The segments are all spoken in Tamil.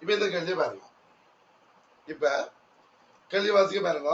இப்ப இந்த கேள்வி பாருங்க. இப்ப கேள்வி வாசிக்க பாருங்க.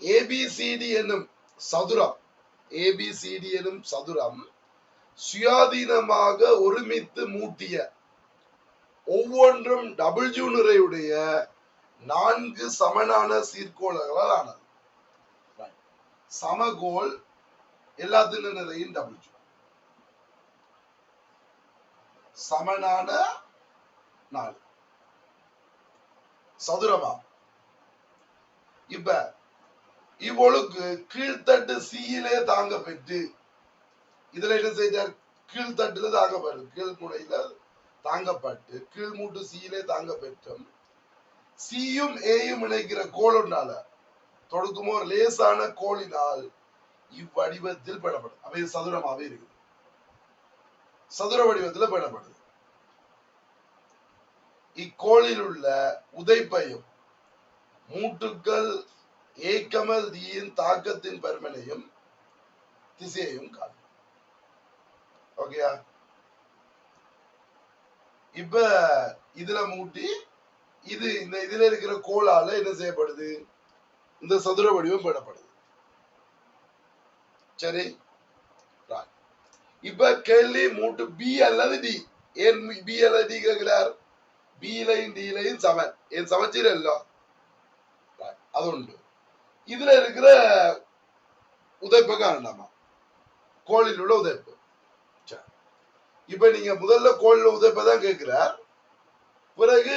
ஏபிசிடி என்னும் சதுரம் ஏபிசிடி எனும் சதுரம் சுயாதீனமாக ஒருமித்து மூட்டிய ஒவ்வொன்றும் டபிள்யூ நிறையுடைய நான்கு சமனான சீர்கோள்களால் ஆனது. சமகோல் எல்லாத்தின் நிறையும் டபிள்யூ சமனான நாள். சதுரமா? இப்ப இவ்வொழுக்கு கீழ்த்தட்டு சீயிலே தாங்க பெற்று இதுல என்ன செய்தார்? கீழ்த்தட்டுல தாங்கப்பட்டு கீழ்முனையில தாங்கப்பட்டு கீழ்மூட்டு சீயிலே தாங்க பெற்றும் சியும் ஏயும் இணைக்கிற கோளுனால தொடுக்குமோ? லேசான கோளினால் இவ்வடிவத்தில் பெறப்படும் அவை சதுரமாவே இருக்குது. சதுர வடிவத்துல பெறப்படுது இக்கோளில் உள்ள உதைப்பையும் மூட்டுக்கள் ஏக்கமல் தீயின் தாக்கத்தின் பருமனையும் திசையையும் காணும். ஓகேயா இப்ப இதுல மூட்டி இது இந்த இதுல இருக்கிற கோளால என்ன செய்யப்படுது? இந்த சதுர வடிவம் பெறப்படுது. சரி? இப்ப கேள்வி மூட்டு பி அல்லது டி ஏன் பி அல்லது டி கேட்கிறார்? பியிலையும் டியிலையும் சமன். ஏன் சமச்சீரല്ലോ Right. அது உண்டு இதுல இருக்கிற உதைப்பை காணலாமா? கோழில் உள்ள உதைப்பு. இப்ப நீங்க முதல்ல கோழில உதைப்பை தான் கேட்கிறார். பிறகு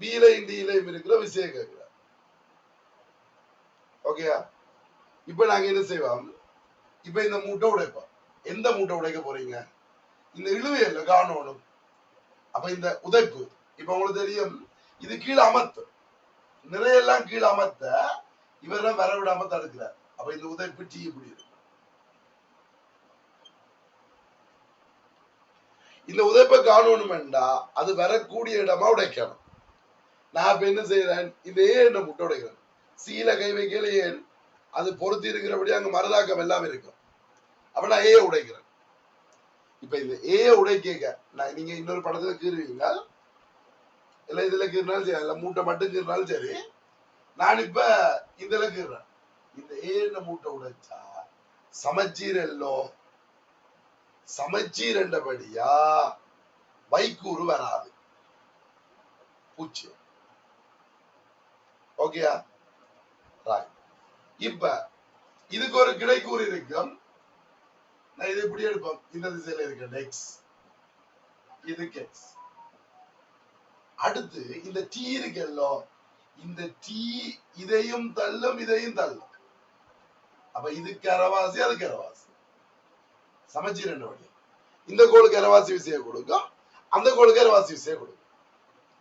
பியிலையும் டியிலையும் இருக்கிற விஷயம் கேட்கிறார். ஓகேயா இப்ப நாங்க என்ன செய்வோம்? இப்ப இந்த மூட்டை உடைப்போம். எந்த மூட்டை உடைக்க போறீங்க? இந்த இழுவையல்ல காணணும். அப்ப இந்த உதைப்பு. இப்ப உங்களுக்கு தெரியும் இது கீழே அமர்த்து. நிறையெல்லாம் கீழே அமர்த்த இவரெல்லாம் வர விடாம தடுக்கிறார் அப்ப இந்த உதவி டீ இப்படி இருக்கு இந்த உதைப்பை காணணுமெண்டா அது வரக்கூடிய இடமா உடைக்கணும். நான் இப்ப என்ன செய்யறேன் இந்த ஏன் என்ன முட்டை உடைக்கிறேன். சீல கை வைக்கல ஏன்? அது பொருத்தி இருக்கிறபடி அங்க மரதாக்கம் எல்லாம் இருக்கும். அப்ப நான் ஏ உடைக்கிறேன். இப்ப இந்த ஏ உடைக்க நான் நீங்க இன்னொரு படத்துல கீறுவீங்க. இல்ல இதுல கீறினாலும் சரி இல்ல மூட்டை மட்டும் கீறினாலும் சரி நான் இப்ப இதுல கீறேன். இந்த ஏன மூட்டை உடைச்சா சமச்சீர் எல்லோ சமச்சீர் என்றபடியா வைக்கூறு வராது. பூச்சி ஓகேயா ரைட் இப்ப இதுக்கு ஒரு கிடைக்கூறு இருக்கும் நான் இது இப்படி எடுப்போம். இந்த திசையில இருக்க. நெக்ஸ்ட் இதுக்கு எக்ஸ் அடுத்து இந்த டீ இருக்கல்லோ இந்த டீ இதையும் தள்ளும் இதையும் தள்ளும். அப்ப இதுக்கு அரவாசி அதுக்கு கரவாசி சமச்சீர் ரெண்டு வழி இந்த கோளுக்கு கரவாசி விசையை கொடுக்கும் அந்த கோளுக்கு அரவாசி விசையை கொடுக்கும்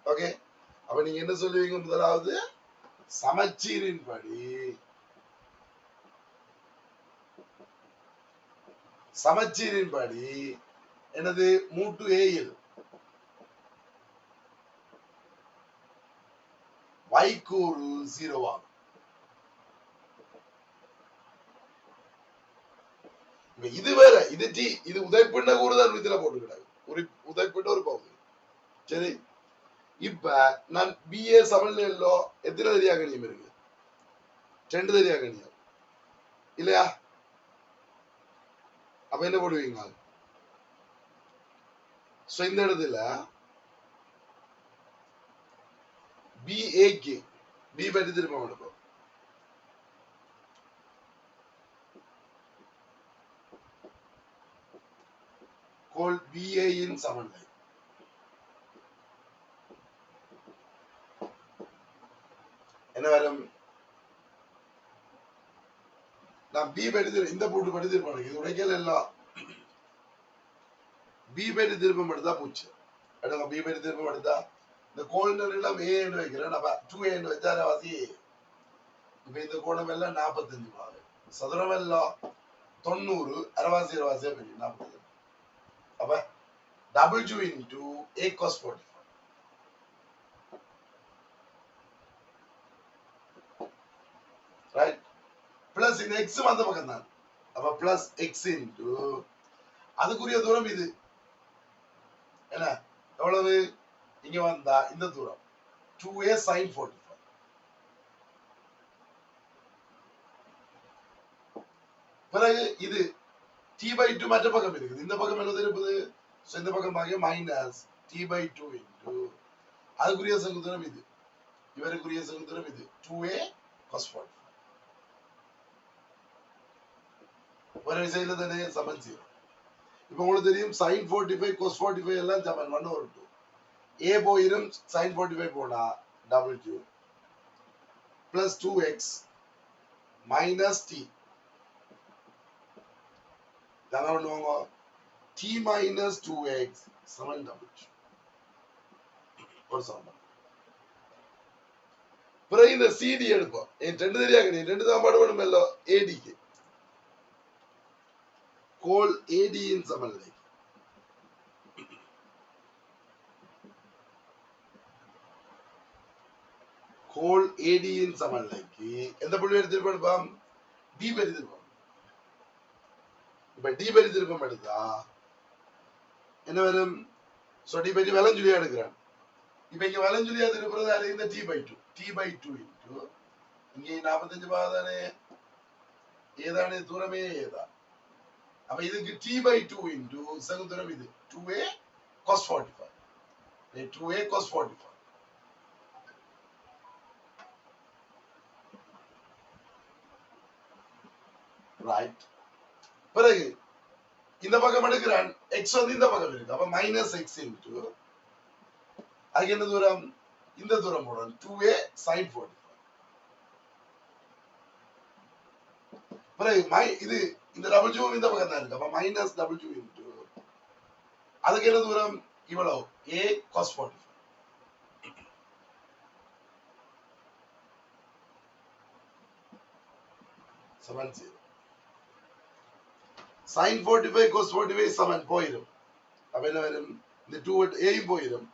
ஓகே அப்ப நீங்க என்ன சொல்லுவீங்க முதலாவது? சமச்சீரின் படி. சமச்சீரின் படி. எனது மூட்டு ஏயில் வைக்கூறு ஜீரோ ஆகும் இது வேற இது டி இது உதைப்பிண்ட கூறுதான் இதுல போட்டுக்கிட்டாங்க. ஒரு உதைப்பிண்ட ஒரு பகுதி. சரி. இப்ப நான் பிஏ சமநிலையிலோ எத்தனை தெரியா கணியம் இருக்கு? ரெண்டு தெரியா கணியம். இல்லையா? அப்ப என்ன போடுவீங்க? சோ இந்த இடத்துல பிஏக்கு பி பற்றி திரும்ப எடுப்போம் கோல் பிஏயின் சமநிலை. என்ன வரும் நான் பி பற்றி இந்த போட்டு பற்றி திரும்ப இது உடைக்கல எல்லாம் பி பற்றி திரும்பம் எடுத்தா பூச்சு. எடுங்க பி பற்றி திரும்பம் எடுத்தா இந்த கோல்னர் எல்லாம் ஏ என்று வைக்கிறேன். நம்ம டூ ஏன்னு வச்சாரு வாசி இப்ப இந்த கோணம் எல்லாம் நாற்பத்தஞ்சு பாரு. சதுரம் எல்லாம் தொண்ணூறு அரவாசி அரவாசியா பெரிய நாற்பத்தஞ்சு அப்ப double two into A cos forty right plus இந்த எக்ஸ் அந்த பக்கம் தான் அப்ப பிளஸ் எக்ஸ் இன்டூ அதுக்குரிய தூரம் இது. என்ன? எவ்வளவு? இங்க வந்தா இந்த தூரம். Two A sine forty five பிறகு இது டி பை டூ மற்ற பக்கம் இருக்குது. இந்த பக்கம் என்ன இருப்பது So, இந்த பக்கம் ஆகிய minus D by two into அதுக்குரிய சகுந்தரம் இது. இவருக்குரிய சகுந்தரம் இது. டூ ஏ காஸ் ஃபார்ட்டி ஒரு விஷயத்துல தானே சமன் செய்யும் இப்போ உங்களுக்கு தெரியும் sine forty five cos forty five எல்லாம் சமன். ஒன்று ஒரு டூ ஏ போயிரும் சைன் ஃபார்ட்டி ஃபைவ் போனா double two plus two X minus D தானே பண்ணுவாங்க. D minus two X seven double two ஒரு சாம்பார் பிறகு இந்த சிடி எடுப்போம். என் ரெண்டு தெரியாது நீ ரெண்டு சாப்பாடு வேணுமല്ലോ ஏடிக்கு கோல் ஏடியின் சமநிலை. கோல் ஏடியின் சமநிலைக்கு எந்த புள்ளி எடுத்துட்டு எடுப்பாம் டி பெருத்திருப்போம் இப்ப டி பெருத்திருப்பம் எடுத்தா என்ன வரும் சோ டி பை டி விலஞ்சுலியா எடுக்கிறான் இப்ப இங்க விலஞ்சுலியா திருப்புறது அது இந்த D by two D by two into இங்கே நாற்பத்தஞ்சு பாதானே ஏதானே தூரமே ஏதா அப்ப இதுக்கு டி பை டூ இன்டூ சகு தூரம் இது two A cos forty five two A cos forty five right பிறகு இந்த பக்கம் எடுக்கிறான். எக்ஸ் வந்து இந்த பக்கம் இருக்கு. அப்ப மைனஸ் எக்ஸ் இன்டூ அதுக்கு என்ன தூரம்? இந்த தூரம் போடணும். டூ ஏ சைன் ஃபோர்ட்டி பிறகு மை இது இந்த டபுள் ஜூ இந்த பக்கம் தான் இருக்கு. அப்ப மைனஸ் டபுள் ஜூ இன்டூ அதுக்கு என்ன தூரம்? இவ்வளவு. A cos forty seven zero sine forty five cos forty five seven போயிடும் அப்ப என்ன வரும் இந்த டூ ஏயும் போயிடும்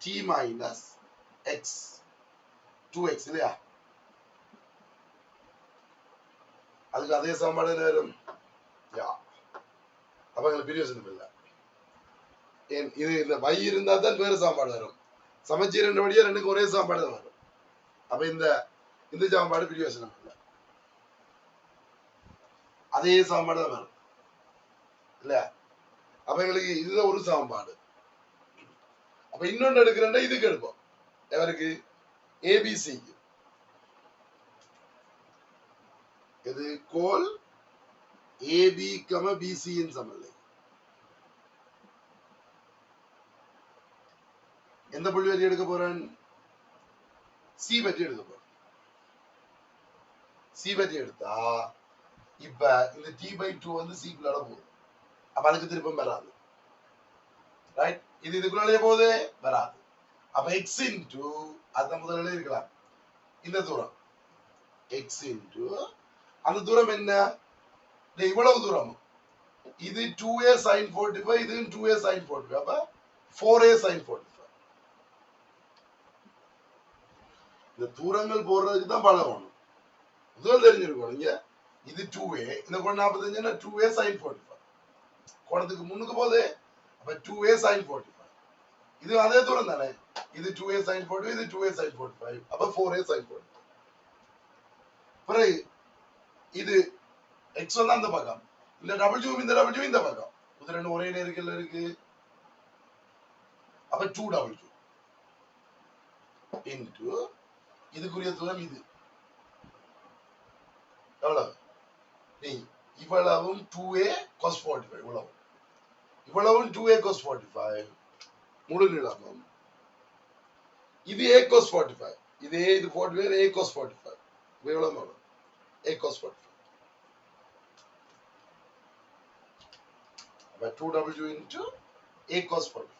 D minus X two X இல்லையா அதுக்கு அதே சாப்பாடு என்ன வரும் யா அப்ப எங்களுக்கு பிரியோசனம் இல்லை ஏன் இது இந்த மை இருந்தா தான் வேறு சாப்பாடு வரும் சமைச்சு ரெண்டு வழியா ரெண்டுக்கு ஒரே சாப்பாடு தான் வரும் அப்ப இந்த இந்த சாப்பாடு பிரியோசனம் இல்லை அதே சாப்பாடு தான் வரும் இல்ல? அப்ப எங்களுக்கு இதுதான் ஒரு சமன்பாடு. அப்ப இன்னொன்னு எடுக்கிறேன்னா இதுக்கு எடுப்போம். எவருக்கு? ஏபிசிக்கு இது கோல் ஏபி கம பிசியின் சமநிலை. எந்த புள்ளி வரி எடுக்க போறேன்? சி பற்றி எடுக்க போறேன். சி பற்றி எடுத்தா இப்ப இந்த டி பை டூ வந்து சி சிக்குள்ளால போதும் அப்ப அதுக்கு திருப்பம் வராது ரைட் இது இதுக்குள்ளே போகுது வராது அப்ப எக்ஸ் இன்டு அது முதல்ல இருக்கலாம் இந்த தூரம் எக்ஸ் இன்டு அந்த தூரம் என்ன இவ்வளவு தூரம் இது two A sine forty five இது two A sine forty five அப்ப four A sine forty five இந்த தூரங்கள் போடுறதுக்கு தான் பழகணும் முதல் தெரிஞ்சிருக்கணும் இங்க இது டூ ஏ இந்த கொண்டு நாற்பத்தஞ்சுன்னா two A sine forty five கோணத்துக்கு முன்னுக்கு போகுது அப்ப two A sine forty five இது அதே தூரம் தானே? இது டூ ஏ சைன் ஃபோர்ட்டி இது two A sine forty five அப்ப ஃபோர் ஏ சைன் ஃபோர்ட்டி பிறகு இது எக்ஸ் வந்து அந்த பக்கம். இந்த டபுள் இந்த டபிள்யூ இந்த பக்கம். இது ரெண்டு ஒரே நேருக்கில் இருக்கு. அப்ப டூ டபுள் ஜூ இன்டு இதுக்குரிய தூரம் இது. எவ்வளவு? நீ இவ்வளவும் two A cos forty five இவ்வளவு இவ்வளவும் two A cos forty five முழு நீளமும் இது ஏ காஸ் ஃபார்ட்டி ஃபைவ் இது ஏ இது forty five A cos forty five எவ்வளவு வரும் ஏ காஸ் ஃபார்ட்டி ஃபைவ் அப்ப two W into A cos forty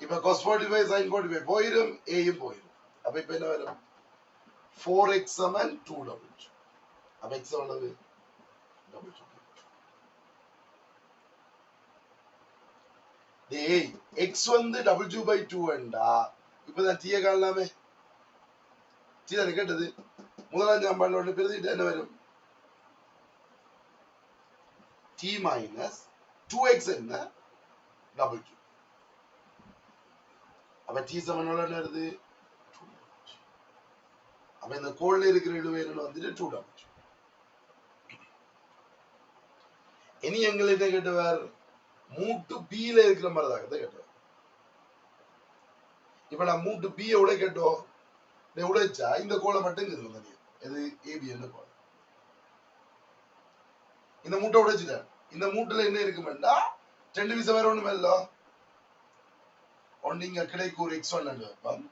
இப்ப cos forty five sine forty five போயிடும் ஏயும் போயிடும் அப்ப இப்ப என்ன வரும் ஃபோர் எக்ஸ் சமன் டூ டபுள் அப்ப எக்ஸ் எவ்வளவு டபுள் ஏய் எக்ஸ் வந்து டபுள் டூ பை டூ வேண்டா. இப்பதான் தீய காணலாமே. டீ கேட்டது. முதலாம் சாம்பாடு பெருதிட்டு என்ன வரும்? டி மைனஸ் டூ எக்ஸ் என்ன? டபுள் டூ அப்ப டி சமன் என்ன வருது? அப்ப இந்த கோல்ல இருக்கிற இழுவேன்னு வந்துட்டு டூ டபுள் டூ இனி எங்களை கேட்டவர் மூட்டு பியில இருக்கிற மாதிரி தான் இப்ப நான் மூட்டு பி உடைக்கட்டும் கேட்டோம். உடைச்சா இந்த கோலை மட்டும் இருக்குது தனியா இது ஏபி கோலம் இந்த மூட்டை உடைச்சிட்டேன் இந்த மூட்டுல என்ன இருக்குமெண்டா? ரெண்டு விசம் வேற ஒண்ணுமே இல்ல. ஒன்னு இங்க கிடைக்கு ஒரு எக்ஸ் ஒன் வைப்போம்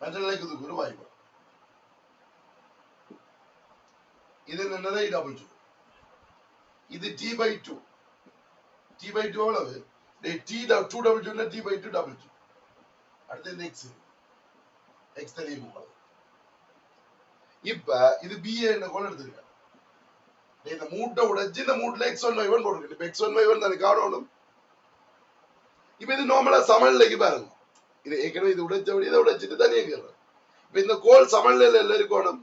மற்ற ஒரு வாய்ப்பு. இது என்னதான் டபுள் டூ இது D by two D by two எவ்வளவு? D two double two D by two double two அடுத்து எக்ஸ் எக்ஸ் தெரியும் உங்களுக்கு இப்ப இது பிஏ என்ன கோல் எடுத்துருக்க இந்த மூட்டை உடைச்சு இந்த மூட்டில் எக்ஸ் ஒன் ஒன் போட்டுருக்கு. இப்ப எக்ஸ் ஒன் ஒன் தானே காணணும்? இப்ப இது நார்மலா சமநிலைக்கு பாருங்க. இது ஏற்கனவே இது உடைச்சபடி இதை உடைச்சிட்டு தனியாக கேட்கறேன் இப்ப இந்த கோல் சமநிலையில எல்லாம் இருக்கணும்?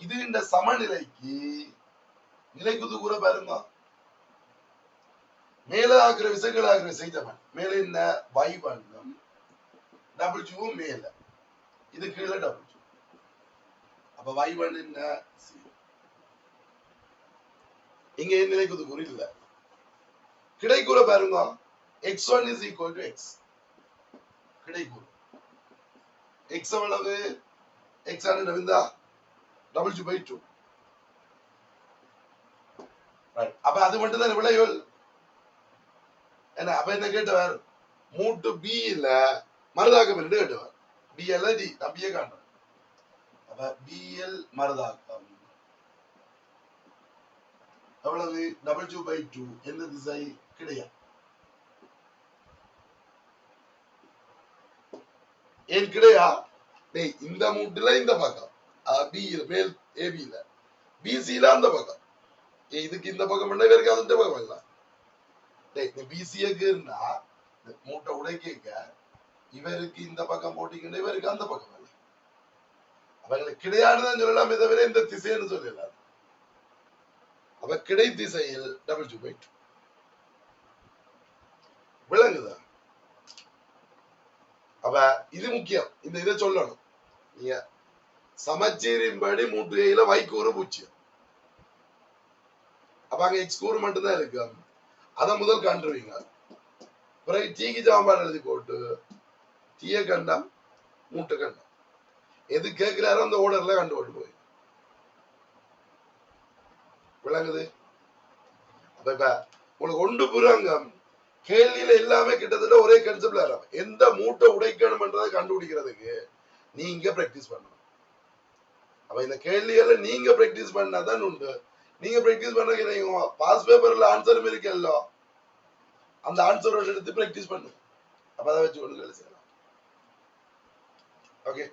இது இந்த சமநிலைக்கு நிலைக்குது கூற பாருங்க மேல ஆகிற விசைகள் ஆகிற செய்தவன். மேல என்ன? வைவண்ணம். மேல. இது கீழே டபுள் அப்ப வைவன் என்ன? இங்க ஏன் நிலைக்குது கூறு இல்ல? கிடைக்கூற பாருங்க X one is equal to X கிடைக்கூறு. X எவ்வளவு? எக்ஸ் ஹண்ட்ரட் இருந்தா டபுள் பை டூ அப்ப அது மட்டும் தான் விளைவுகள். என்ன? அப்ப என்ன கேட்டவர்? மூட்டு பி இல்ல மருதாக்கம் என்று கேட்டவர். பி எல் டி தம்பியே பிஏ காண்றேன். அப்ப பிஎல் மருதாக்கம். எவ்வளவு? டபுள் டூ பை டூ எந்த திசை? கிடையாது. ஏன் கிடையா? டேய் இந்த மூட்டுல இந்த பக்கம். பியில் மேல் ஏபியில பிசியில அந்த பக்கம். இதுக்கு இந்த பக்கம் பண்ண இவருக்கு அந்த பக்கம் இல்ல டேய் நீ பிசிஏக்குன்னா மூட்டை உடைக்க இவருக்கு இந்த பக்கம் போட்டிங்கன்னா இவருக்கு அந்த பக்கம் இல்ல அவங்களுக்கு கிடையாதுதான் சொல்லலாமே தவிர இந்த திசைன்னு சொல்லலாம் அவ கிடை திசையில் டபுள் டூ பை விளங்குதா? அப்ப இது முக்கியம். இந்த இதை சொல்லணும். நீங்க சமச்சீரின்படி மூட்டுகையில வைக்கூறு பூச்சியம். அப்ப அங்க எக்ஸ் தான் மட்டும்தான் இருக்கு. அதை முதல் கண்டுருவீங்க பிறகு டீக்கு சாம்பார் எழுதி போட்டு டீய கண்டம் மூட்டை கண்டம் எது கேட்கிறாரோ அந்த ஓடர்ல கண்டு போட்டு போய். விளங்குது? அப்ப இப்ப உங்களுக்கு ஒன்று புறாங்க கேள்வியில எல்லாமே கிட்டத்தட்ட ஒரே கன்செப்ட்ல இருக்கும் எந்த மூட்டை உடைக்கணும்ன்றதை கண்டுபிடிக்கிறதுக்கு நீங்க பிராக்டிஸ் பண்ணணும். அப்ப இந்த கேள்விகளை நீங்க பிராக்டிஸ் பண்ணாதான் உண்டு. நீங்க பிராக்டிஸ் பண்றதுக்கு பாஸ் பேப்பர்ல ஆன்சரும் இருக்கല്ലോ அந்த ஆன்சரோட எடுத்து பிராக்டிஸ் பண்ணு. அப்ப வச்சு ஒன்று செய்யலாம். ஓகே